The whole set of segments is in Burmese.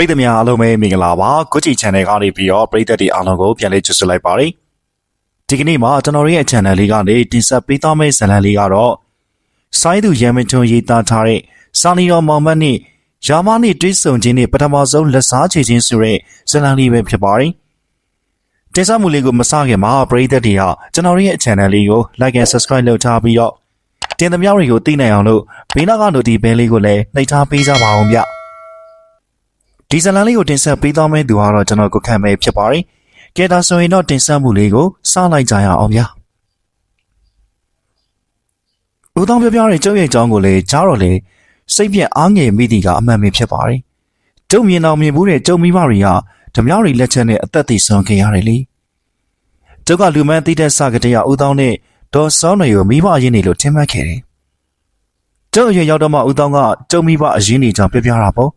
ပရိသတ်များအားလုံးပဲမင်္ဂလာပါကုချီ channel ကနေပြီးတော့ပရိသတ်တွေအားလုံးကိုပြန်လေးကြိုဆိုလိုက်ပါတယ်ဒီကနေ့မှာကျွန်တော်တို့ရဲ့ channel လေးကနေတင်ဆက်ပေးသွားမယ့်ဇာတ်လမ်းလေးကတော့စိုင်းသူရမချုံရေးသားထားတဲ့စာနီတော်မောင်မတ်နဲ့ရာမနဲ့တွိဆုံခြင်းနဲ့ပထမဆုံးလက်စားချေခြင်းဆိုတဲ့ဇာတ်လမ်းလေးပဲဖြစ်ပါတယ်တင်ဆက်မှုလေးကိုမစခင်မှာပရိသတ်တွေကကျွန်တော်တို့ရဲ့ channel လေးကို like and subscribe လုပ်ထားပြီးတော့တင်သမျှတွေကိုသိနိုင်အောင်လို့ဘေးနောက်က notification bell လေးကိုလည်းနှိပ်ထားပေးကြပါအောင်ဗျ ဒီဇာတ်လမ်းလေးကိုတင်ဆက်ပေးသွားမယ့်သူကတော့ကျွန်တော်ကိုခန့်မဲဖြစ်ပါတယ်ကဲဒါဆိုရင်တော့တင်ဆက်မှုလေးကိုစလိုက်ကြရအောင်ဗျဦးတောင်ပြပြတဲ့ကျုပ်ရဲ့အကြောင်းကိုလည်းကြားတော့လေစိတ်ပြက်အားငယ်မိသည်ကအမှန်ပဲဖြစ်ပါတယ်ကျုပ်မြင်အောင်မြင်ဘူးတဲ့ကျုပ်မိမတွေကဓမြောက်တွေလက်ချက်နဲ့အသက်သေဆုံးခဲ့ရတယ်လေကျုပ်ကလူမန်းတိတဲ့စကတည်းကဦးတောင်နဲ့ဒေါ်စောင်းတွေကိုမိမအရင်နေလို့ထင်မှတ်ခဲ့တယ်ကျုပ်အရင်ရောက်တော့မှဦးတောင်ကကျုပ်မိဘအရင်နေကြောင်ပြပြတာပေါ့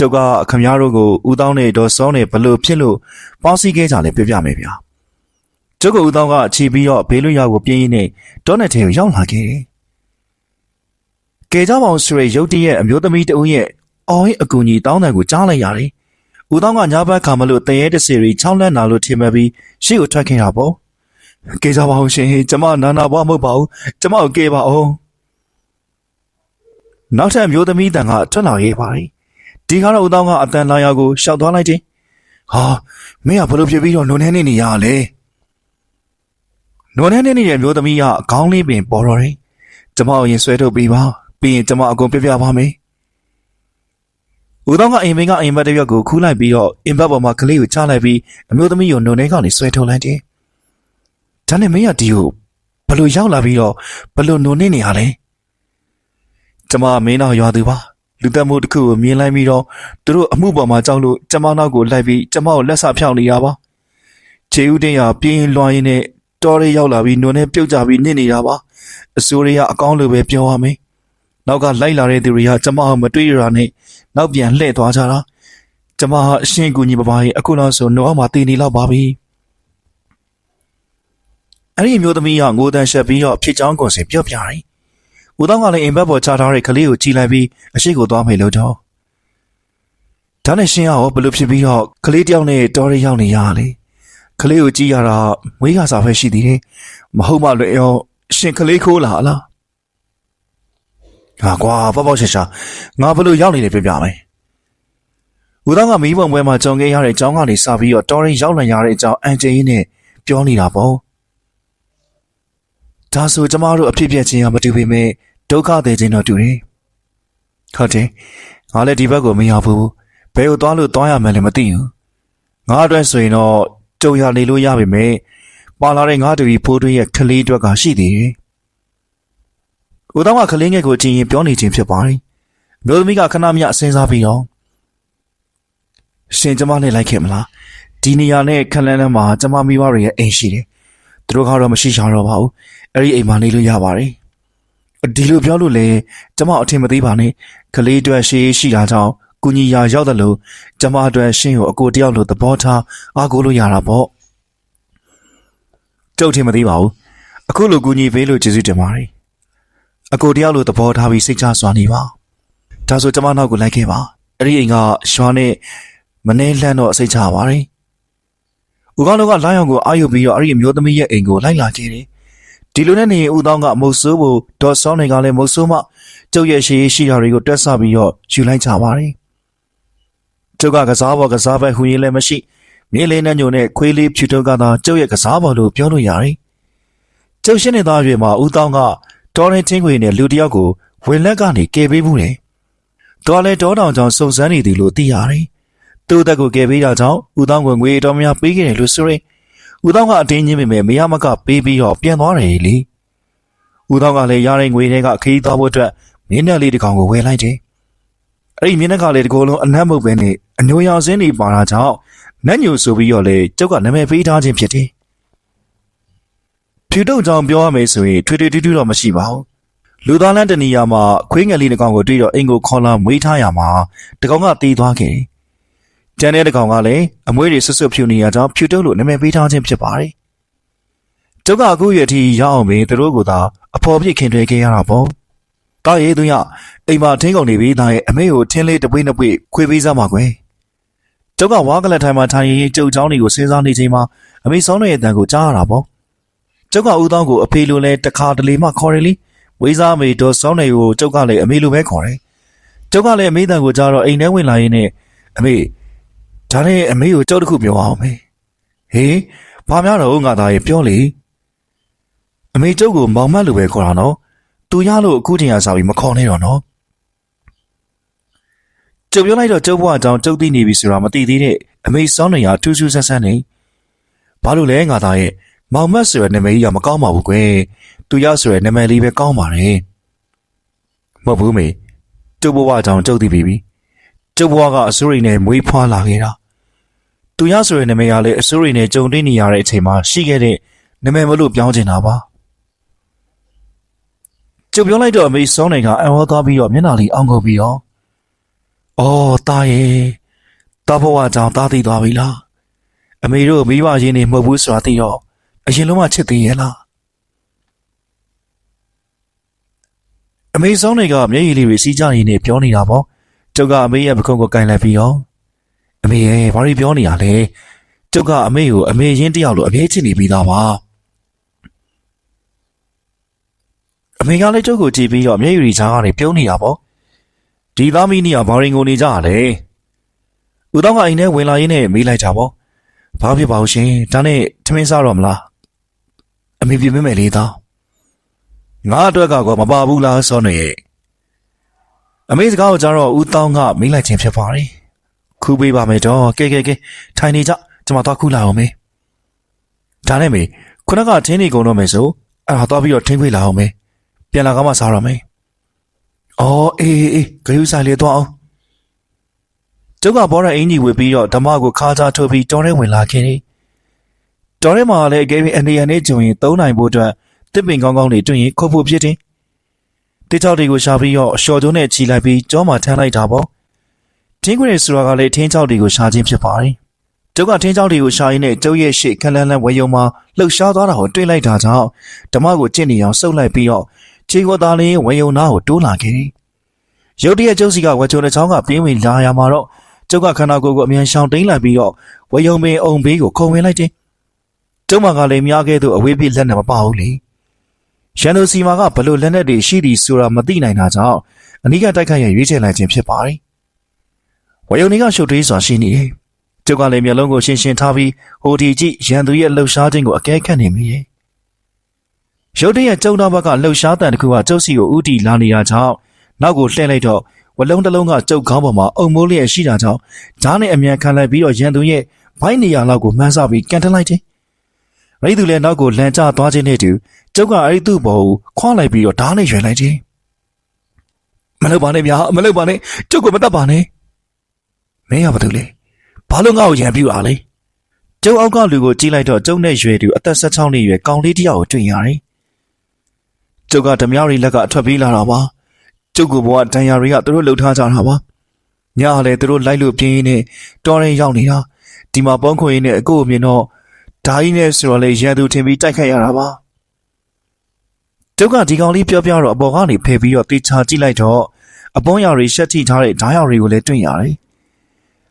ကျုပ်ကခမည်းတော်ကိုဦးတောင်နဲ့ဒေါ်စောင်းနဲ့ဘလို့ဖြစ်လို့ပေါင်းစည်းခဲ့ကြလဲပြပြမယ်ဗျာကျုပ်ကဦးတောင်ကခြေပြီးတော့ဘေးလွတ်ရောက်ကိုပြင်းရင်းနဲ့ဒေါ်နဲ့ထဲကိုရောက်လာခဲ့တယ်ကဲကြပါအောင်ဆိုရရုတ်တရက်အမျိုးသမီးတဦးရဲ့အော်ရင်အကူကြီးတောင်းတယ်ကိုကြားလိုက်ရတယ်။ဦးတောင်းကညာဘက်ခါမလို့တရေတစီရီချောင်းလက်နာလို့ထင်မှပြီးရှေ့ကိုထွက်ခဲ့တာပေါ့။ကဲကြပါအောင်ရှင်ကျမနာနာဘွားမဟုတ်ပါဘူး။ကျမကိုကဲပါအောင်။နောက်ထပ်မျိုးသမီးတန်ကထွက်လာရေးပါလေ။ ဒီကတော့ဦးတောင်းကအတန်လာရာကိုရှောက်သွားလိုက်တယ်။ဟာမင်းကဘလို့ဖြစ်ပြီးတော့နုံနေနေနေရလဲ။နုံနေနေနေတဲ့မျိုးသမီးကအကောင်းလေးပင်ပေါ်တော့တယ်။ကျမကိုရင်ဆွဲထုတ်ပြီးပါပြီးရင်ကျမအကုန်ပြပြပါမယ်။ဦးတောင်းကအိမ်မင်းကအိမ်မက်တစ်ရက်ကိုခူးလိုက်ပြီးတော့အင်ဘတ်ပေါ်မှာကလေးကိုချလိုက်ပြီးအမျိုးသမီးကိုနှုံထဲကနေဆွဲထုတ်လိုက်တယ်။ဒါနဲ့မင်းကဒီကိုဘလို့ရောက်လာပြီးတော့ဘလို့နှုံနေနေရလဲ။ကျမမင်းတော့ရွာသူပါ။ လူတက်မှုတစ်ခုကိုမြင်လိုက်ပြီးတော့သူတို့အမှုပေါ်မှာကြောက်လို့ကျမနောက်ကိုလိုက်ပြီးကျမကိုလက်ဆဖြောင်းနေရပါ။ခြေဦးတင်းရပြင်းလွှမ်းရင်းနဲ့တော်ရဲရောက်လာပြီးနှုံထဲပြုတ်ကြပြီးနစ်နေတာပါ။အစိုးရကအကောင်းလိုပဲပြောရမယ်။နောက်ကလိုက်လာတဲ့သူတွေကကျမကိုမတွေ့ရတာနဲ့နောက်ပြန်လှည့်သွားကြတာကျမဟာအရှင်းကူညီပပါရင်အခုလောက်ဆိုနှောအောက်မှာတည်နေလောက်ပါပြီအဲ့ဒီမျိုးသမီးကငိုတန်ရှက်ပြီးတော့ဖြစ်ချောင်းကုန်စင်ပြော့ပြတယ် ဦးတောင်းကလည်းအိမ်ဘက်ပေါ်ချထားတဲ့ကလေးကိုကြည်လိုက်ပြီးအရှိကိုသွားမယ်လို့တော့ဒါနဲ့ရှင်းရောဘလို့ဖြစ်ပြီးတော့ကလေးတယောက်နဲ့တော်ရရောက်နေရလေကလေးကိုကြည့်ရတာမွေးကစားပဲရှိသေးတယ်မဟုတ်မှလည်းရောရှင်ကလေးခိုးလာလားဟာကွာပေါ့ပေါ့ရှာရှာငါဘလို့ရောက်နေတယ်ပြပြမယ်ဦးသောင်းကမီးပုံပွဲမှာကြုံခဲ့ရတဲ့အကြောင်းကနေစပြီးတော့တော်ရင်ရောက်လာရတဲ့အကြောင်းအန်ဂျီနဲ့ပြောနေတာပေါ့ဒါဆိုကျမတို့အဖြစ်ပြက်ချင်းကမတူပေမဲ့ ဒုက္ခသေးခြင်းတော့တူတယ်ဟုတ်တယ်ငါလည်းဒီဘက်ကိုမရောက်ဘူးဘယ်ကိုသွားလို့သွားရမယ်လဲမသိဘူးငါအတွက်ဆိုရင်တော့ကြုံရနေလို့ရပါမယ်ပါလာတဲ့ငါတူကြီးဖိုးတွင်းရဲ့ကလေးအတွက်ကရှိသေးတယ်ဦးတောင်းကကလေးငယ်ကိုကြည့်ရင်ပြောနေခြင်းဖြစ်ပါတယ်။မျိုးသမီးကခဏမြစဉ်းစားပြီးတော့ရှင်ကျမနဲ့လိုက်ခဲ့မလား။ဒီနေရာနဲ့ခလန်းလန်းမှာကျမမိဘတွေရဲ့အိမ်ရှိတယ်။သူတို့ကတော့မရှိချတော့ပါဘူး။အဲ့ဒီအိမ်မှာနေလို့ရပါတယ်။ ဒီလိုပြောလို့လေကျမအထင်မသေးပါနဲ့။ကလေးအတွက်ရှိရှိတာကြောင့်ကုညီရာရောက်တယ်လို့ကျမအတွက်ရှင်ကိုအကိုတယောက်လိုသဘောထားအားကိုးလို့ရတာပေါ့။ကျုပ်ထင်မသေးပါဘူး။အခုလိုကုညီပေးလို့ကျေးဇူးတင်ပါတယ်။အကိုတယောက်လိုသဘောထားပြီးစိတ်ချစွာနေပါဒါဆိုကျမနောက်ကိုလိုက်ခဲ့ပါအဲ့ဒီအိမ်ကရွာနဲ့မနေလှမ်းတော့စိတ်ချပါတယ်ဦးကောင်းတို့ကလိုင်းအောင်ကိုအာရုံပြီးတော့အဲ့ဒီအမျိုးသမီးရဲ့အိမ်ကိုလိုက်လာခဲ့တယ် ဒီလိုနဲ့နေရင်ဦးတောင်းကမုတ်ဆိုးဖို့ဒေါ်စောင်းတွေကလည်းမုတ်ဆိုးမှကျုပ်ရဲ့ရှိရှိတာတွေကိုတွက်ဆပြီးတော့ယူလိုက်ကြပါတယ်ကျုပ်ကကစားပေါ်ကစားပဲဟူရင်လည်းမရှိမြေလေးနဲ့ညိုနဲ့ခွေးလေးဖြူထုတ်ကသာကျုပ်ရဲ့ကစားပေါ်လို့ပြောလို့ရတယ်ကျုပ်ရှင်းနေသားရွေမှာဦးတောင်းကတော်ရင်ချင်းခွေနဲ့လူတယောက်ကိုဝင်လက်ကနေကယ်ပေးမှုတယ်။တော်လည်းတောတောင်ကြောင့်စုံစမ်းနေသည်လို့သိရတယ်။သူ့တက်ကိုကယ်ပေးတာကြောင့်ဦးတောင်းကငွေတော်များပေးခဲ့တယ်လို့ဆိုရင် ဦးတောင်းကအတင်းချင်းပေမဲ့မရမကပေးပြီးတော့ပြန်သွားတယ်လေ။ဦးတောင်းကလည်းရတဲ့ငွေတွေကခရီးသွားဖို့အတွက်မြင်းနဲ့လေးတစ်ကောင်ကိုဝယ်လိုက်တယ်။အဲ့ဒီမြင်းနဲ့ကလေးတစ်ကိုယ်လုံးအနက်မုတ်ပဲနဲ့အညိုရောင်စင်းတွေပါတာကြောင့်နတ်ညိုဆိုပြီးတော့လေကျုပ်ကနာမည်ပေးထားခြင်းဖြစ်တယ်။ဖြူတုတ်ကြောင်ပြောရမယ်ဆိုရင်ထွေထွေတူးတူးတော့မရှိပါဘူးလူသားလန်းတနီယာမှာခွေးငယ်လေးတစ်ကောင်ကိုတွေ့တော့အိမ်ကိုခေါ်လာမွေးထားရမှာတကောင်ကတီးသွားခဲ့တယ် ။ကျန်တဲ့တစ်ကောင်ကလည်းအမွေးတွေဆွဆွဖြူနေရကြောင်းဖြူတုပ်လို့နာမည်ပေးထားခြင်းဖြစ်ပါတယ်။တို့ကအခုရထိရောက်အောင်ပဲသူတို့ကသာအဖော်ပြစ်ခင်တွေခဲ့ရတာပေါ့။တာရဲ့သူရအိမ်မှာထင်းကုန်နေပြီးသားရဲ့အမေကိုထင်းလေးတစ်ပွေ့နှစ်ပွေ့ခွေပေးစားပါကွယ်။တို့ကဝါကလက်ထိုင်မှာထိုင်ရင်ကြုတ်ချောင်းတွေကိုစဉ်းစားနေချိန်မှာအမေဆောင်းရဲ့အတန်ကိုကြားရတာပေါ့။တို့ကဦးသောကိုအဖေလိုလဲတခါတလေမှခေါ်တယ်လေ။ဝေးစားမေဒေါ်ဆောင်းနေကိုတို့ကလည်းအမေလိုပဲခေါ်တယ်။တို့ကလည်းအမေတန်ကိုကြားတော့အိမ်ထဲဝင်လာရင်းနဲ့အမေ ဒါနဲ့အမေကိုကျုပ်တခုပြောအောင်မေဟေးဘာများတော့ငါသားရဲ့ပြောလေအမေကျုပ်ကိုမောင်မတ်လိုပဲခေါ်တာနော်သူရလို့အခုချိန်ရစားပြီးမခေါ်နဲ့တော့နော်ကျုပ်ပြောလိုက်တော့ကျုပ်ဘွားအကြောင်းကျုပ်သိနေပြီဆိုတာမသိသေးတဲ့အမေစောင်းနေရထူးထူးဆန်းဆန်းနေဘာလို့လဲငါသားရဲ့မောင်မတ်ဆိုတဲ့နာမည်ကြီးကမကောင်းပါဘူးကွယ်သူရဆိုတဲ့နာမည်လေးပဲကောင်းပါတယ်မဟုတ်ဘူးမေကျုပ်ဘွားအကြောင်းကျုပ်သိပြီပြီကျုပ်ဘွားကအစိုးရနဲ့မွေးဖွားလာခဲ့တာ သူရဆိုတဲ့နာမည်ကလည်းအစိုးရနဲ့ကြုံတွေ့နေရတဲ့အချိန်မှာရှိခဲ့တဲ့နာမည်မလို့ပြောင်းချင်တာပါကျုပ်ပြောလိုက်တော့အမေစောင်းနေကအံ့ဩသွားပြီးတော့မျက်နှာလေးအောင်းကုန်ပြီးတော့အော်တာရဲ့တာဘွားအကြောင်းတားသိသွားပြီလားအမေတို့မိဘရင်းနေမဟုတ်ဘူးဆိုတာသိတော့အရင်လုံးမှချစ်သေးရဲ့လားအမေဆောင်တွေကမျက်ရည်လေးတွေစီးကြရင်းနဲ့ပြောနေတာပေါ့ကျုပ်ကအမေရဲ့ပခုံးကိုကင်လိုက်ပြီးတော့ အမေရဲ့ဘာတွေပြောနေရလဲကျုပ်ကအမေကိုအမေရင်းတယောက်လိုအမြဲချစ်နေပြီးသားပါအမေကလည်းကျုပ်ကိုကြည့်ပြီးတော့မျက်ရည်တွေချားကနေပြုံးနေတာပေါ့ဒီသားမီးနီကဘာရင်ကိုနေကြရလဲဦးတော့ကအိမ်ထဲဝင်လာရင်းနဲ့မေးလိုက်တာပေါ့ဘာဖြစ်ပါဦးရှင်ဒါနဲ့ထမင်းစားတော့မလားအမေပြင်မမယ်လေသားငါအတွက်ကကောမပါဘူးလားစောနေရဲ့အမေစကားကိုကြားတော့ဦးတောင်းကမေးလိုက်ခြင်းဖြစ်ပါတယ် ခူးပေးပါမယ်တော့ကဲကဲကဲထိုင်နေကြကျွန်မသွားခူးလာအောင်မေဒါနဲ့မေခုနကထင်းနေကုန်တော့မယ်ဆိုအဲ့ဒါသွားပြီးတော့ထင်းခွေလာအောင်မေပြန်လာကမှစားရမယ်အော်အေးအေးဂရုစိုက်လေသွားအောင်ကျုပ်ကဘောရအင်ကြီးဝေပြီးတော့ဓမ္မကိုခါချထုတ်ပြီးတော်ထဲဝင်လာခဲ့တယ်တော်ထဲမှာလည်းအကယ်၍အနေရနဲ့ဂျုံရင်သုံးနိုင်ဖို့အတွက်တစ်ပင်ကောင်းကောင်းတွေတွင်ရင်ခုတ်ဖို့ဖြစ်တယ်တေချောက်တွေကိုရှာပြီးတော့အလျှော်ကျုံးနဲ့ချီလိုက်ပြီးကြောမှာထမ်းလိုက်တာပေါ့ ထင်းခွေဆိုတာကလည်းထင်းချောက်တွေကိုရှာခြင်းဖြစ်ပါတယ်ကျုပ်ကထင်းချောက်တွေကိုရှာရင်းနဲ့ကျုပ်ရဲ့ရှေ့ခက်လန်းလန်းဝေယုံမှာလှုပ်ရှားသွားတာကိုတွေ့လိုက်တာကြောင့်ဓမ္မကိုကြင့်နေအောင်စုပ်လိုက်ပြီးတော့ခြေကိုသားလေးဝေယုံနာကိုတိုးလာခဲ့တယ်ရုတ်တရက်ကျုပ်စီကဝချုံတစ်ချောင်းကပြင်းဝင်လာရမှာတော့ကျုပ်ကခန္ဓာကိုယ်ကိုအမြန်ရှောင်တိန်လိုက်ပြီးတော့ဝေယုံပင်အုံဘေးကိုခုံဝင်လိုက်တယ်ကျုပ်မကလည်းများခဲ့သူအဝေးပြေးလက်နဲ့မပါဘူးလေရန်သူစီမာကဘလို့လက်နဲ့တွေရှိသည်ဆိုတာမသိနိုင်တာကြောင့်အနိကတိုက်ခိုက်ရရွေးချယ်လိုက်ခြင်းဖြစ်ပါတယ် ဝေယုံကရှုပ်ထွေးစွာရှိနေတယ်ကျုပ်ကလည်းမျက်လုံးကိုရှင်းရှင်းထားပြီးဟိုဒီကြည့်ရန်သူရဲ့လှုပ်ရှားခြင်းကိုအကဲခတ်နေမိတယ်ရုတ်တရက်ကျုံတော်ဘက်ကလှုပ်ရှားတန်တစ်ခုကကျုပ်စီကိုဥတီလာနေတာကြောင့်နောက်ကိုလှည့်လိုက်တော့ဝလုံးတစ်လုံးကကျုပ်ခေါင်းပေါ်မှာအုံမိုးလျက်ရှိတာကြောင့်ဂျားနဲ့အမြန်ခံလိုက်ပြီးတော့ရန်သူရဲ့ဘိုင်းနေရာလောက်ကိုမှန်းဆပြီးကန်ထလိုက်တယ်။ရိတ်သူလည်းနောက်ကိုလန်ကျသွားခြင်းနဲ့တူကျုပ်ကအဲ့ဒီသူ့ဘော်ကိုခွာလိုက်ပြီးတော့ဓားနဲ့ရွယ်လိုက်တယ်။မလုပ်ပါနဲ့ဗျာမလုပ်ပါနဲ့ကျုပ်ကိုမတတ်ပါနဲ့။ မင်းကဘာလုပ်လဲ။ဘာလို့ငါ့ကိုရံပြူတာလဲ။ကျုပ်အောက်ကလူကိုကြည့်လိုက်တော့ကျုပ်နဲ့ရွယ်သူအသက်16နှစ်ရွယ်ကောင်လေးတစ်ယောက်ကိုတွေ့ရတယ်။ကျုပ်ကဓမြရီလက်ကအထွက်ပြေးလာတာပါ။ကျုပ်ကဘဝတန်ရာတွေကသူတို့လှုပ်ထားကြတာပါ။ညလည်းသူတို့လိုက်လို့ပြင်းရင်းနဲ့တော်ရင်ရောက်နေတာ။ဒီမှာပေါင်းခွေရင်းနဲ့အကိုအမြင်တော့ဓာကြီးနဲ့ဆိုတော့လေရန်သူထင်ပြီးတိုက်ခိုက်ရတာပါ။ကျုပ်ကဒီကောင်လေးပြောပြတော့အပေါ်ကနေဖယ်ပြီးတော့တေချာကြည့်လိုက်တော့အပေါင်းရာတွေရှက်ထိထားတဲ့ဓာတ်ရောင်တွေကိုလည်းတွေ့ရတယ်။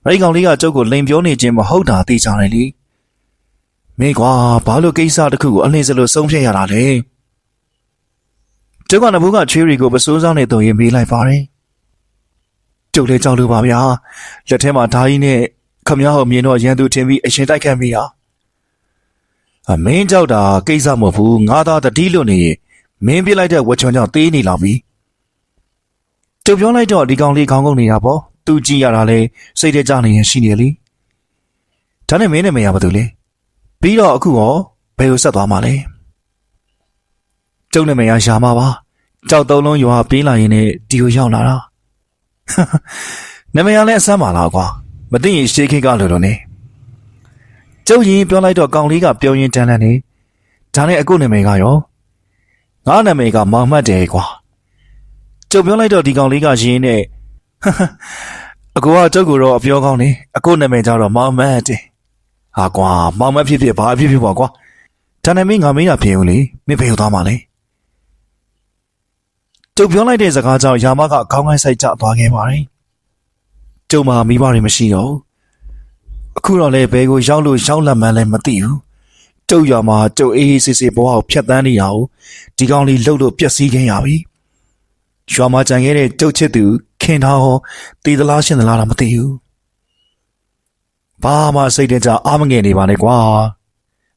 အဲဒီကောင်လေးကကျုပ်ကိုလိန်ပြောနေခြင်းမဟုတ်တာသိကြတယ်လေ။မင်းကွာဘာလို့ကိစ္စတစ်ခုကိုအလင်းစလို့ဆုံးဖြတ်ရတာလဲ။ကျုပ်ကနဘူးကချွေးရီကိုပစိုးစားနဲ့တုံရင်မေးလိုက်ပါတယ်။ကျုပ်လည်းကြောက်လို့ပါဗျာ။လက်ထဲမှာဓာကြီးနဲ့ခမည်းတော်မြင်တော့ရန်သူထင်ပြီးအရှင်တိုက်ခတ်မိတာ။အမင်းကြောက်တာကိစ္စမဟုတ်ဘူးငါသားတတိလွတ်နေရင်မင်းပြစ်လိုက်တဲ့ဝချွန်ကြောင့်သေးနေလောက်ပြီ။ကျုပ်ပြောလိုက်တော့ဒီကောင်လေးခေါင်းကုန်နေတာပေါ့။ သူကြည့်ရတာလဲစိတ်ထဲကြနေရင်ရှိနေလေ။ဒါနဲ့မင်းနဲ့မရဘာလို့လဲ။ပြီးတော့အခုရောဘယ်ကိုဆက်သွားမှာလဲ။ကျုပ်နဲ့မရရှာမှာပါ။ကြောက်တုံးလုံးရွာပြေးလာရင်လည်းဒီကိုရောက်လာတာ။နမရလည်းအဆမ်းပါလားကွာ။မသိရင်ရှေးခိတ်ကလို့တော့နေ။ကျုပ်ရင်ပြောလိုက်တော့ကောင်လေးကပြောရင်းတန်းလန်းနေ။ဒါနဲ့အခုနာမည်ကရောငါနာမည်ကမောင်မှတ်တယ်ကွာ။ကျုပ်ပြောလိုက်တော့ဒီကောင်လေးကရင်းနဲ့ အကူကကျုပ်ကိုတော့အပြောကောင်းနေ။အခုနာမည်ကြတော့မောင်မှတ်တယ်။ဟာကွာမောင်မှတ်ဖြစ်ဖြစ်ဘာဖြစ်ဖြစ်ပါကွာ။ဒါနဲ့မင်းငါမင်းရပြေဦးလေ။မင်းဘယ်ကိုသွားမှာလဲ။ကျုပ်ပြောလိုက်တဲ့စကားကြောင့်ယာမကခေါင်းကိုင်းဆိုင်ကျသွားခဲ့ပါတယ်။ကျုပ်မှာမိဘတွေမရှိတော့ဘူးအခုတော့လေဘဲကိုရောက်လို့ရောက်လာမှန်းလည်းမသိဘူးကျုပ်ရွာမှာကျုပ်အေးအေးဆေးဆေးဘဝကိုဖျက်ဆီးနေရအောင်ဒီကောင်လေးလှုပ်လို့ပျက်စီးခင်းရပြီ ရွာမှာကြံခဲ့တဲ့ကျုပ်ချစ်သူခင်ထားဟောတည်သလားရှင်သလားတော့မသိဘူးဘာမှစိတ်တကြအားမငယ်နေပါနဲ့ကွာ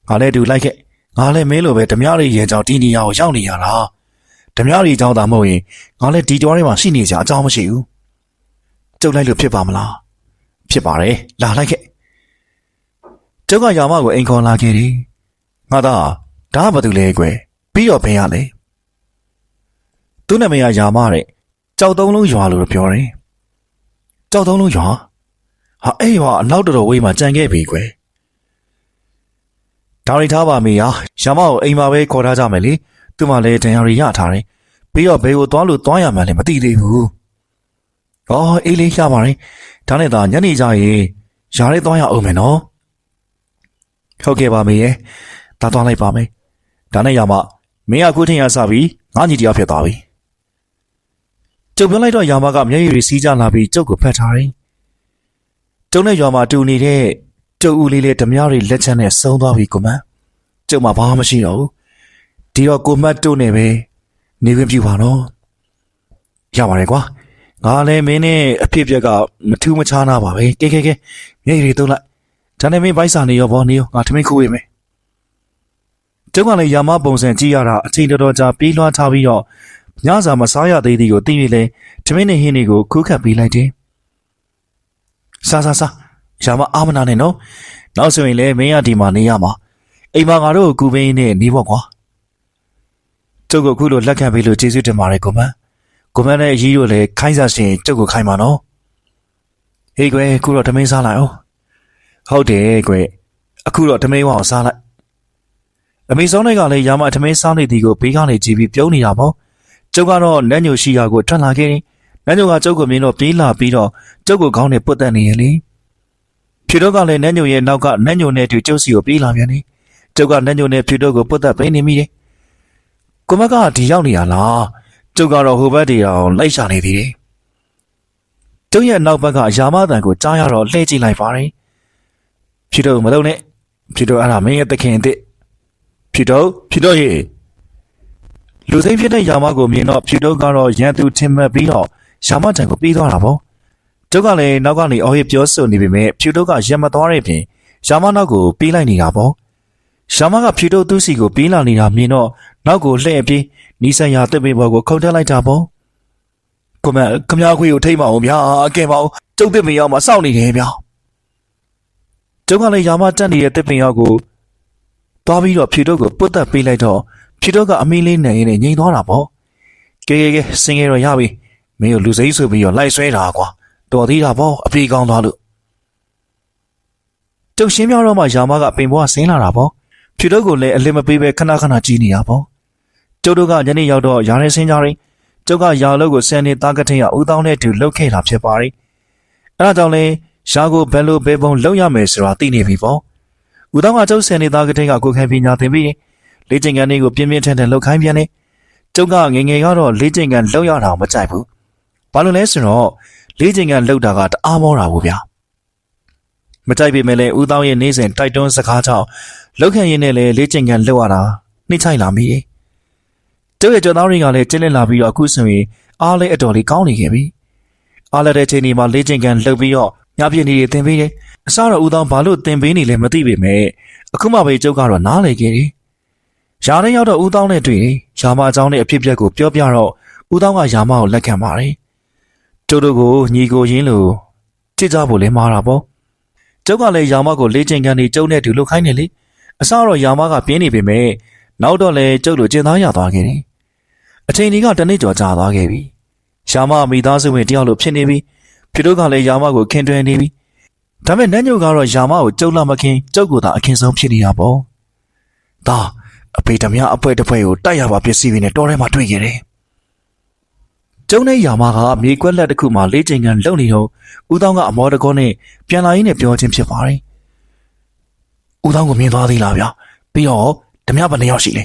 ငါလည်းတူလိုက်ခဲ့ငါလည်းမင်းလိုပဲဓမြရီရဲ့ကြောင့်တီနီယာကိုရောက်နေရတာဓမြရီကြောင့်သာမဟုတ်ရင်ငါလည်းဒီတော်ထဲမှာရှိနေကြအကြောင်းမရှိဘူးကျုပ်လိုက်လို့ဖြစ်ပါမလားဖြစ်ပါတယ်လာလိုက်ခဲ့ကျုပ်ကယာမကိုအိမ်ခေါ်လာခဲ့တယ်။ငါသားဒါကဘာတူလဲကွယ်ပြီးတော့ဘယ်ရလဲ။ သူ့နာမည်ကယာမတဲ့ကြောက်သုံးလုံးရွာလို့ပြောတယ်။ကြောက်သုံးလုံးရွာဟာအဲ့ရွာအနောက်တော်တော်ဝေးမှာကြံခဲ့ပြီကွယ်။ဒါရီထားပါမေယာယာမကိုအိမ်မှာပဲခေါ်ထားကြမယ်လေ။သူ့မှာလည်းဒဏ်ရာတွေရထားတယ်။ပြီးတော့ဘယ်ကိုသွားလို့သွားရမှန်းလည်းမသိသေးဘူး။အော်အေးလေးရပါတယ်။ဒါနဲ့သာညနေကျရင်ယားလေးသွားရအောင်မယ်နော်။ဟုတ်ကဲ့ပါမေရဲ့ဒါသွားလိုက်ပါမယ်ဒါနဲ့ရမမင်းကခုထင်ရစပြီးငါညီတရားဖြစ်သွားပြီ ကျုပ်ပြောလိုက်တော့ယာမကမျက်ရည်တွေစီးကြလာပြီးကျုပ်ကိုဖတ်ထားတယ်ကျုံနဲ့ရွာမှာတူနေတဲ့ကျုပ်ဦးလေးလေးဓမြတွေလက်ချက်နဲ့ဆုံးသွားပြီကိုမကျုပ်မှဘာမှမရှိတော့ဘူးဒီတော့ကိုမတ်တို့နဲ့ပဲနေခွင့်ပြုပါတော့ရပါတယ်ကွာငါလည်းမင်းနဲ့အဖြစ်အပျက်ကမထူးမခြားနာပါပဲကဲကဲကဲမျက်ရည်တွေသုံးလိုက်ဒါနဲ့မင်းဘိုက်စာနေရောဘောနေရောငါထမင်းခိုးရမယ်ကျုပ်ကလည်းယာမပုံစံကြည့်ရတာအချိန်တော်တော်ကြာပြေးလွှားထားပြီးတော့ ညစာမစားရသေးသည်ကိုသိရလေထမင်းနဲ့ဟင်းတွေကိုခူးခတ်ပေးလိုက်တယ်စားစားစားယာမအာမနာနဲ့နော်နောက်ဆိုရင်လည်းမင်းရဒီမှာနေရမှာအိမ်မှာငါတို့ကိုကူပင်းနဲ့နေပေါ့ကွာကျုပ်ကခုလိုလက်ခံပေးလို့ကျေးဇူးတင်ပါတယ်ကိုမန်းကိုမန်းနဲ့အကြီးတို့လည်းခိုင်းစားရှင်ကျုပ်ကိုခိုင်းပါနော်ဟေးကွယ်ခုတော့ထမင်းစားလိုက်အောင်ဟုတ်တယ်ကွအခုတော့ထမင်းဝအောင်စားလိုက်အမေစောနိုင်ကလည်းရာမထမင်းစားနေသည်ကိုဘေးကနေကြည့်ပြီးပြုံးနေတာပေါ့ ကျုပ်ကတော့နတ်ညိုရှိရာကိုထွက်လာခဲ့တယ်နတ်ညိုကကျုပ်ကိုမြင်တော့ပြေးလာပြီးတော့ကျုပ်ကိုခေါင်းနဲ့ပုတ်တက်နေရလေဖြူတော့ကလည်းနတ်ညိုရဲ့နောက်ကနတ်ညိုနဲ့တူကျုပ်စီကိုပြေးလာပြန်တယ်ကျုပ်ကနတ်ညိုနဲ့ဖြူတော့ကိုပုတ်တက်ပေးနေမိတယ်ကိုမကဒီရောက်နေရလားကျုပ်ကတော့ဟိုဘက်တည်းအောင်လိုက်ရှာနေသေးတယ်ကျုပ်ရဲ့နောက်ဘက်ကယာမတန်ကိုကြားရတော့လှည့်ကြည့်လိုက်ပါတယ်ဖြစ်တော့မလုံးနဲ့ဖြစ်တော့အဲ့ဒါမင်းရဲ့တခင်အစ်စ်ဖြစ်တော့ဖြစ်တော့ဟေ့ လူစိမ်းဖြစ်တဲ့ယာမကိုမြင်တော့ဖြစ်တော့ကတော့ရန်သူထင်မှတ်ပြီးတော့ယာမတန်ကိုပြီးသွားတာပေါ့ကျုပ်ကလည်းနောက်ကနေအော်ဟစ်ပြောဆိုနေပေမဲ့ဖြစ်တော့ကရံမသွားတဲ့ပြင်ယာမနောက်ကိုပြီးလိုက်နေတာပေါ့ယာမကဖြစ်တော့သူ့စီကိုပြီးလာနေတာမြင်တော့နောက်ကိုလှည့်ပြီးနီးစပ်ရာတစ်ပေပေါ်ကိုခုန်တက်လိုက်တာပေါ့ကိုမခမ ्या ခွေကိုထိမ့်မအောင်ဗျာအကဲပါအောင်ကျုပ်တစ်ပေရောက်မှစောင့်နေတယ်ဗျာကျုံကလည်းယာမတက်နေတဲ့တစ်ပင်ရောက်ကိုသွားပြီးတော့ဖြူတော့ကိုပုတ်တက်ပေးလိုက်တော့ ဖြူတော့ကအမင်းလေးနဲ့ရင်းနဲ့ငိန်သွားတာပေါ့ကဲကဲကဲစင်ရတော့ရပြီမင်းကိုလူစိမ်းဆိုပြီးတော့လိုက်ဆွဲတာကွာတော်သေးတာပေါ့အပြေကောင်းသွားလို့ကျုပ်ရှင်းပြတော့မှယာမကပင်ဘွားဆင်းလာတာပေါ့ဖြူတော့ကိုလည်းအလစ်မပေးပဲခဏခဏကြည့်နေတာပေါ့ကျုပ်တို့ကညနေရောက်တော့ယာရဲဆင်းကြတယ်ကျုပ်ကယာလို့ကိုဆန်နေတာကထင်းရဦးတောင်းနဲ့တူလှုပ်ခဲ့တာဖြစ်ပါတယ်အဲဒါကြောင့်လဲရှားကိုဘယ်လိုဘယ်ပုံလုပ်ရမယ်ဆိုတာသိနေပြီပေါ့။ဦးတောင်းကကျုပ်ဆယ်နေသားကတိတ်ကကိုခိုင်ပညာသင်ပြီး လေ့ကျင့်ခန်းလေးကိုပြင်းပြင်းထန်ထန်လုပ်ခိုင်းပြန်တယ်။ကျုပ်ကငယ်ငယ်ကတော့လေ့ကျင့်ခန်းလုပ်ရတာမကြိုက်ဘူး။ဘာလို့လဲဆိုတော့လေ့ကျင့်ခန်းလုပ်တာကတအားမောတာဘူးဗျာ။မကြိုက်ပေမဲ့လည်းဦးတောင်းရဲ့နေ့စဉ်တိုက်တွန်းစကားကြောင့်လောက်ခံရင်းနဲ့လည်းလေ့ကျင့်ခန်းလုပ်ရတာနှိမ့်ချိုက်လာမိတယ်။ကျုပ်ရဲ့ကြော်သားတွေကလည်းကျင်းလည်လာပြီးတော့အခုဆိုရင်အားလည်းအတော်လေးကောင်းနေခဲ့ပြီ။အားလည်းတဲ့ချိန်ဒီမှာလေ့ကျင့်ခန်းလုပ်ပြီးတော့ညပြည့်နေတွေသင်ပေးတယ်။အစတော့ဦးသောင်းဘာလို့သင်ပေးနေလဲမသိပေမဲ့အခုမှပဲကျုပ်ကတော့နားလေခဲ့တယ်။ ရာထဲရောက်တော့ဦးသောင်းနဲ့တွေ့တယ်။ရာမအကြောင်းနဲ့အဖြစ်အပျက်ကိုပြောပြတော့ဦးသောင်းကရာမကိုလက်ခံပါတယ်။ကျုပ်တို့ကိုညီကိုရင်းလို့ကြည့်ကြဖို့လဲမှားတာပေါ့။ကျုပ်ကလည်းရာမကိုလေ့ကျင့်ခန်းနေကျုပ်နဲ့တူလုပ်ခိုင်းနေလေ။အစတော့ရာမကပြင်းနေပေမဲ့နောက်တော့လဲကျုပ်လိုကျင်သားရသွားခဲ့တယ်။အချိန်ကြီးကတနေ့ကျော်ကြာသွားခဲ့ပြီ။ရာမမိသားစုဝင်တယောက်လိုဖြစ်နေပြီ။ဖြစ်တို့ကလည်းရာမကိုခင်တွယ်နေပြီ။ဒါပေမဲ့နတ်ညို့ကတော့ယာမကိုကြုံလာမခင်ကြုတ်ကိုသာအခင်ဆုံးဖြစ်နေတာပေါ့။ဒါ အဖေတမအဖွဲတစ်ဖွဲကိုတိုက်ရပါပစ္စည်းတွေနဲ့တော်ထဲမှာတွေ့ခဲ့တယ်။ကျုံတဲ့ယာမကမြေကွက်လက်တစ်ခုမှာလေးချိန်ကန်လုံနေတော့ဦးတောင်းကအမောတကောနဲ့ပြန်လာရင်းနဲ့ပြောချင်းဖြစ်ပါတယ်။ဦးတောင်းကိုမြင်သွားသေးလားဗျာ။ပြီးတော့ဓမြဘယ်နှယောက်ရှိလဲ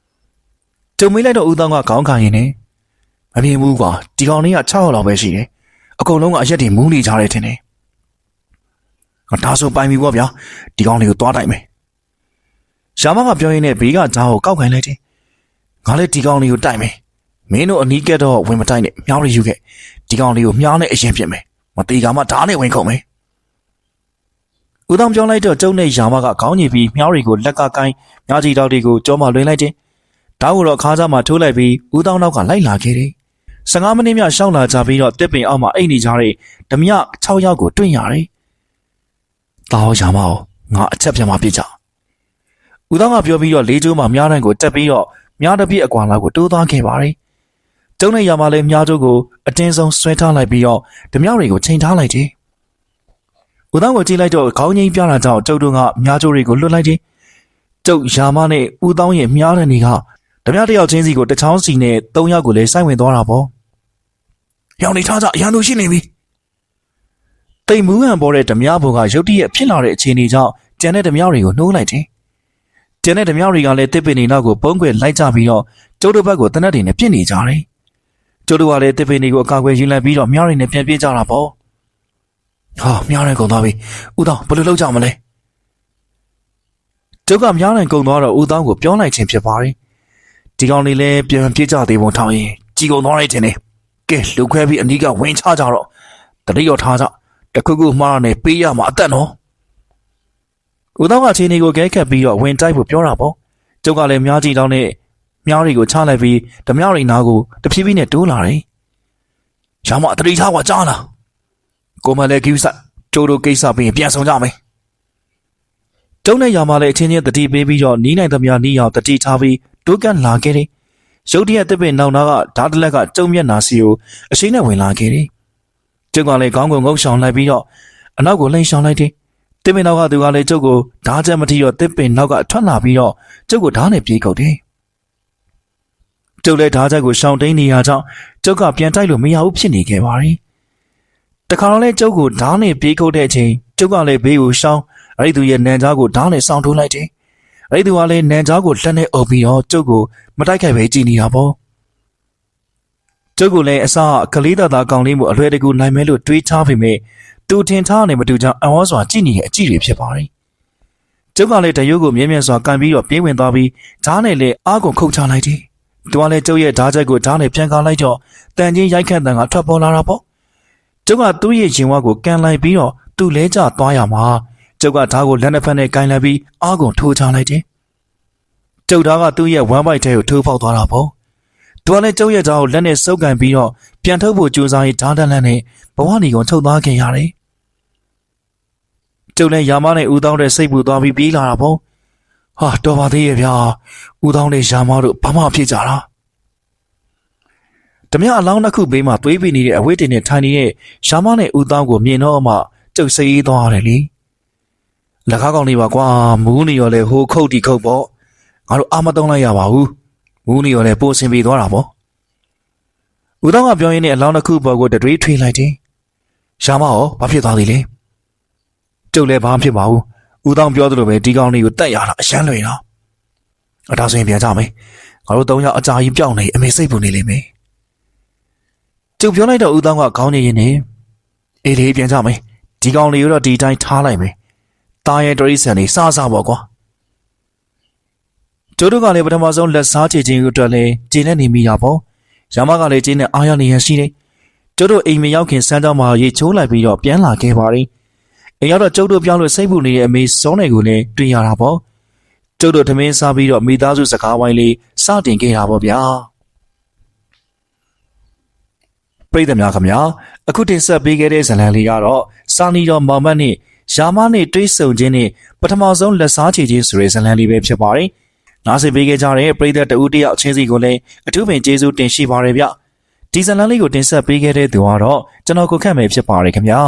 ။ကျုံမေးလိုက်တော့ဦးတောင်းကခေါင်းခံရင်းနဲ့မမြင်ဘူးကွာဒီကောင်လေးက6ယောက်လောက်ပဲရှိတယ်။အကုန်လုံးကအရက်တွေမူးနေကြတယ်ထင်တယ်။ငါဒါဆိုပိုင်ပြီပေါ့ဗျာဒီကောင်လေးကိုသွားတိုက်မယ် ရှာမကပြောရင်းနဲ့ဘေးကဂျားကိုကောက်ခိုင်းလိုက်တယ်ငါလည်းဒီကောင်လေးကိုတိုက်မယ်မင်းတို့အနီးကက်တော့ဝင်မတိုက်နဲ့မြောင်းရယူခဲ့ဒီကောင်လေးကိုမြောင်းနဲ့အရင်ပြစ်မယ်မတေကမှဓာတ်နဲ့ဝင်ခုံမယ်ဦးတောင်ပြောလိုက်တော့ကျုံနဲ့ယာမကခေါင်းညိပြီးမြောင်းရီကိုလက်ကကိုင်းမြားကြီးတောက်တွေကိုကြောမှလွင်လိုက်တယ်ဓာတ်ကိုတော့ခါးစားမှာထိုးလိုက်ပြီးဦးတောင်နောက်ကလိုက်လာခဲ့တယ်15မိနစ်မြရှောင်းလာကြပြီးတော့တစ်ပင်အောက်မှာအိတ်နေကြတဲ့ဓမြ6ယောက်ကိုတွေ့ရတယ်။တာဟောရှာမအောင်ငါအချက်ပြန်มาပြစ်ကြ။ ဦးသောင်းကပြောပြီးတော့လေးကျိုးမှာမြားတန်းကိုတက်ပြီးတော့မြားတစ်ပြည့်အကွာလောက်ကိုတိုးသွားခဲ့ပါတယ်။ကျုံနဲ့ရမှာလည်းမြားကျိုးကိုအတင်းဆုံးဆွဲထားလိုက်ပြီးတော့ဓမြတွေကိုချိန်ထားလိုက်တယ်။ဦးသောင်းကိုကြည့်လိုက်တော့ခေါင်းငိမ့်ပြတာကြောင့်ကျုပ်တို့ကမြားကျိုးတွေကိုလွတ်လိုက်တယ်။ကျုပ်ယာမနဲ့ဦးသောင်းရဲ့မြားတန်းတွေကဓမြတစ်ယောက်ချင်းစီကိုတစ်ချောင်းစီနဲ့၃ယောက်ကိုလည်းစိုက်ဝင်သွားတာပေါ့။ရောင်နေထားကြအရန်သူရှိနေပြီ။တိမ်မူးဟန်ပေါ်တဲ့ဓမြဘုံကရုတ်တရက်ဖြစ်လာတဲ့အခြေအနေကြောင့်ကျန်တဲ့ဓမြတွေကိုနှိုးလိုက်တယ်။ ကျန်တဲ့ဓမြတွေကလည်းတစ်ပင်နေနောက်ကိုပုံကွယ်လိုက်ကြပြီးတော့ကျုပ်တို့ဘက်ကိုတနက်တွေနဲ့ပြစ်နေကြတယ်။ကျုပ်တို့ကလည်းတစ်ပင်တွေကိုအကာအကွယ်ယူလိုက်ပြီးတော့မြားတွေနဲ့ပြန်ပြေးကြတာပေါ့။ဟာမြားတွေကုန်သွားပြီ။ဦးသောင်းဘယ်လိုလုပ်ကြမလဲ။ကျုပ်ကမြားတွေကုန်သွားတော့ဦးသောင်းကိုပြောလိုက်ခြင်းဖြစ်ပါတယ်။ဒီကောင်လေးလည်းပြန်ပြေးကြသေးပုံထောင်းရင်ကြည်ကုန်သွားလိုက်ခြင်းနဲ့ကဲလူခွဲပြီးအနီးကဝင်ချကြတော့တတိယောထားကြတခုခုမှားရနဲ့ပေးရမှာအသက်နော် ဦးသောင်းကခြေနေကိုကဲခတ်ပြီးတော့ဝင်တိုက်ဖို့ပြောတာပေါ့ကျုပ်ကလည်းမြားကြည့်တော့နဲ့မြားတွေကိုချလိုက်ပြီးဓမြတွေနားကိုတဖြည်းဖြည်းနဲ့တိုးလာတယ်ရမတတိထားကကြားလားကိုမလည်းကိစ္စကျိုးတို့ကိစ္စပြီးရင်ပြန်ဆောင်ကြမယ်ကျုံနဲ့ရမလည်းအချင်းချင်းတတိပေးပြီးတော့နီးနိုင်သမျှနီးအောင်တတိထားပြီးတိုးကန်လာခဲ့တယ်ရုတ်တရက်တစ်ပင်နောက်နာကဓာတ်တလက်ကကျုံမျက်နာစီကိုအရှိန်နဲ့ဝင်လာခဲ့တယ်ကျုပ်ကလည်းခေါင်းကိုငုံရှောင်လိုက်ပြီးတော့အနောက်ကိုလှိမ့်ရှောင်လိုက်တယ် တစ်ပင်နောက်ကသူကလည်းကျုပ်ကိုဓာတ်ချက်မထီတော့တစ်ပင်နောက်ကထွက်လာပြီးတော့ကျုပ်ကိုဓာတ်နဲ့ပြေးကုတ်တယ်ကျုပ်လည်းဓာတ်ချက်ကိုရှောင်တိန်နေရကြောင်းကျုပ်ကပြန်တိုက်လို့မရဘူးဖြစ်နေခဲ့ပါတယ်တခါတော့လဲကျုပ်ကိုဓာတ်နဲ့ပြေးကုတ်တဲ့အချိန်ကျုပ်ကလည်းဘေးကိုရှောင်အဲ့ဒီသူရဲ့နန်ကြားကိုဓာတ်နဲ့စောင့်ထိုးလိုက်တယ်အဲ့ဒီသူကလည်းနန်ကြားကိုလက်နဲ့အုပ်ပြီးတော့ကျုပ်ကိုမတိုက်ခိုက်ပဲကြည်နေတာပေါ့ကျုပ်ကလည်းအစကလေးသားသားကောင်လေးမှုအလွယ်တကူနိုင်မဲလို့တွေးချပေမဲ့ သူထင်ထားနေမတူကြောင်အံ့ဩစွာကြည်နေတဲ့အကြည့်တွေဖြစ်ပါတယ်ကျုပ်ကလည်းတရုတ်ကိုမြဲမြံစွာကန်ပြီးတော့ပြေးဝင်သွားပြီးဓာတ်နဲ့လည်းအားကုန်ခုတ်ချလိုက်တယ်သူကလည်းကျုပ်ရဲ့ဓာတ်ချက်ကိုဓာတ်နဲ့ပြန်ကားလိုက်တော့တန်ချင်းရိုက်ခတ်တန်ကထွက်ပေါ်လာတာပေါ့ကျုပ်ကသူ့ရဲ့ရင်ဝါကိုကန်လိုက်ပြီးတော့သူ့လဲကျသွားရမှာကျုပ်ကဓာတ်ကိုလက်နှစ်ဖက်နဲ့ကန်လိုက်ပြီးအားကုန်ထိုးချလိုက်တယ်ကျုပ်သားကသူ့ရဲ့ဝမ်းပိုက်ထဲကိုထိုးပေါက်သွားတာပေါ့သူကလည်းကျုပ်ရဲ့ဓာတ်ကိုလက်နဲ့စုပ်ကန်ပြီးတော့ပြန်ထုတ်ဖို့ကြိုးစားရင်ဓာတ်တန်လန့်နဲ့ဘဝနီကိုထုတ်သွားခဲ့ရတယ် ကျုပ်လည်းယာမနဲ့ဦးတောင်းတဲ့စိတ်ပူသွားပြီးပြေးလာတာပေါ့ဟာတော်ပါသေးရဲ့ဗျာဦးတောင်းနဲ့ယာမတို့ဘာမှဖြစ်ကြတာဓမြအလောင်းတစ်ခုဘေးမှာသွေးပိနေတဲ့အဝိတ္တင်နဲ့ထိုင်နေတဲ့ယာမနဲ့ဦးတောင်းကိုမြင်တော့မှကျုပ်စိတ်အေးသွားတယ်လေလက်ကားကောင်လေးပါကွာမူးနေရောလဲဟိုခုတ်တီခုတ်ပေါ့ငါတို့အာမတုံးလိုက်ရပါဘူးမူးနေရောလဲပို့ဆင်ပြေသွားတာပေါ့ဦးတောင်းကပြောရင်းနဲ့အလောင်းတစ်ခုပေါ်ကိုတတွေးထွေးလိုက်တယ်ယာမရောဘာဖြစ်သွားသေးလဲ ကျုပ်လည်းဘာဖြစ်ပါဘူးဦးတောင်းပြောသလိုပဲဒီကောင်လေးကိုတက်ရတာအရှမ်းလွင်တော့အဒါဆိုရင်ပြန်ကြမယ်ငါတို့သုံးယောက်အကြာကြီးပြောင်းနေအမေစိတ်ပူနေလိမ့်မယ်ကျုပ်ပြောလိုက်တော့ဦးတောင်းကခေါင်းနေရင်နေအေးလေးပြန်ကြမယ်ဒီကောင်လေးကိုတော့ဒီတိုင်းထားလိုက်မယ်တားရဲ့တရိษံနေစားစားပေါ့ကွာကျိုးတို့ကလည်းပထမဆုံးလက်စားချေခြင်းအတွက်လည်းကျင်းနေနေမိတာပေါ့ရမကလည်းကျင်းနဲ့အားရနေရရှိတယ်ကျိုးတို့အိမ်မရောက်ခင်စမ်းကြောင်းမှာရေချိုးလိုက်ပြီးတော့ပြန်လာခဲ့ပါရီ အိမ်ရောက်တော့ကျုပ်တို့ပြောင်းလို့စိတ်ပူနေတဲ့အမေစောနယ်ကိုလည်းတွေ့ရတာပေါ့ကျုပ်တို့ထမင်းစားပြီးတော့မိသားစုစကားဝိုင်းလေးစတင်ခဲ့တာပေါ့ဗျာပရိသတ်များခင်ဗျာအခုတင်ဆက်ပေးခဲ့တဲ့ဇာတ်လမ်းလေးကတော့စာနီတော်မောင်မတ်နဲ့ယာမနဲ့တွေးဆုံခြင်းနဲ့ပထမဆုံးလက်စားချေခြင်းဆိုတဲ့ဇာတ်လမ်းလေးပဲဖြစ်ပါတယ်နားဆင်ပေးခဲ့ကြတဲ့ပရိသတ်တဦးတယောက်ချင်းစီကိုလည်းအထူးပင်ကျေးဇူးတင်ရှိပါရစေဗျဒီဇာတ်လမ်းလေးကိုတင်ဆက်ပေးခဲ့တဲ့သူကတော့ကျွန်တော်ကိုခန့်မယ်ဖြစ်ပါရယ်ခင်ဗျာ